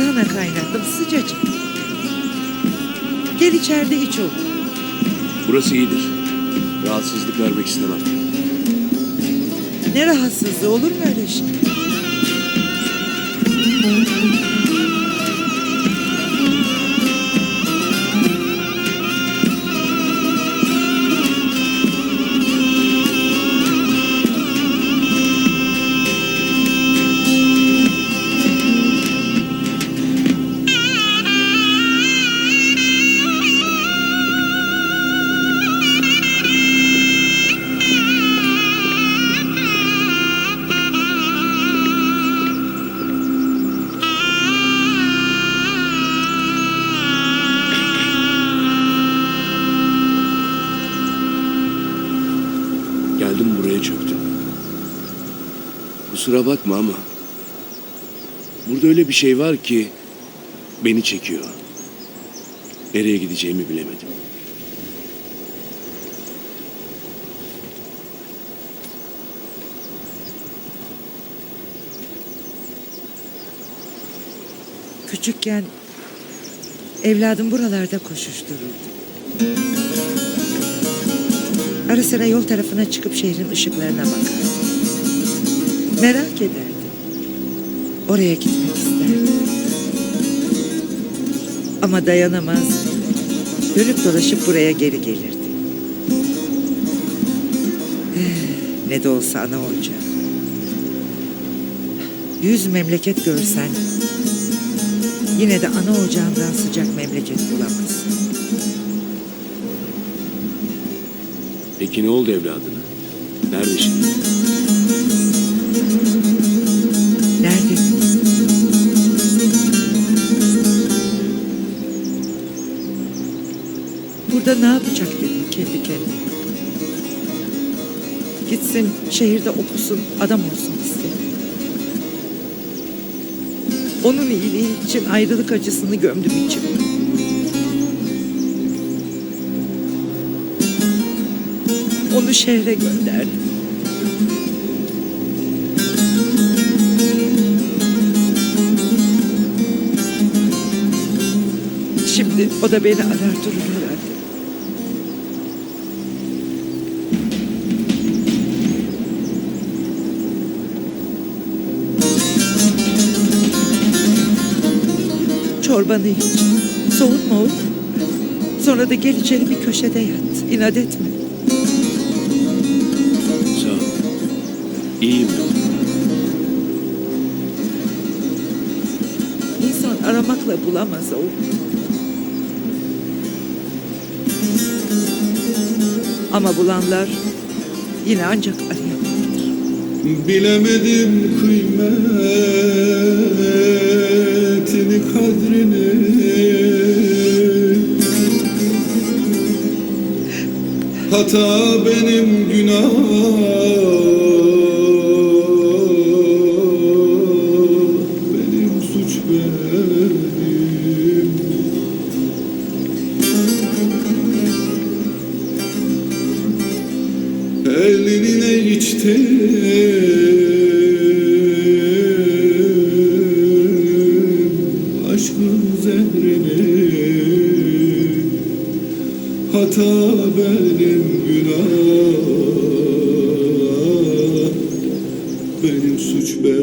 lahana kaynattım sıcacık. Gel içeride iç ol. Burası iyidir. Rahatsızlık vermek istemem. Ne rahatsızlığı olur mu öyle şey? Kusura bakma ama burada öyle bir şey var ki beni çekiyor. Nereye gideceğimi bilemedim. Küçükken evladım buralarda koşuştururdu. Ara sıra yol tarafına çıkıp şehrin ışıklarına bakardı. Merak ederdi. Oraya gitmek isterdi. Ama dayanamaz. Dönüp dolaşıp buraya geri gelirdi. Eh, Ne de olsa ana ocağı. Yüz memleket görsen Yine de ana ocağından sıcak memleket bulamazsın. Peki ne oldu evladına? Nerede şimdi? Burada ne yapacak dedim kendi kendime. Gitsin şehirde okusun, adam olsun istedim. Onun iyiliği için ayrılık acısını gömdüm içime. Onu şehre gönderdim. Şimdi o da beni arar durur Çorbanı iç. Soğutma oğlum. Sonra da gel içeri bir köşede yat. İnat etme. Sağ ol. İyiyim. İnsan aramakla bulamaz oğlum. Ama bulanlar yine ancak arayamaktır. Bilemedim kıymetini kadrini Hata benim günah Benim suç benim. Eline içtim Hata benim günah Benim suç benim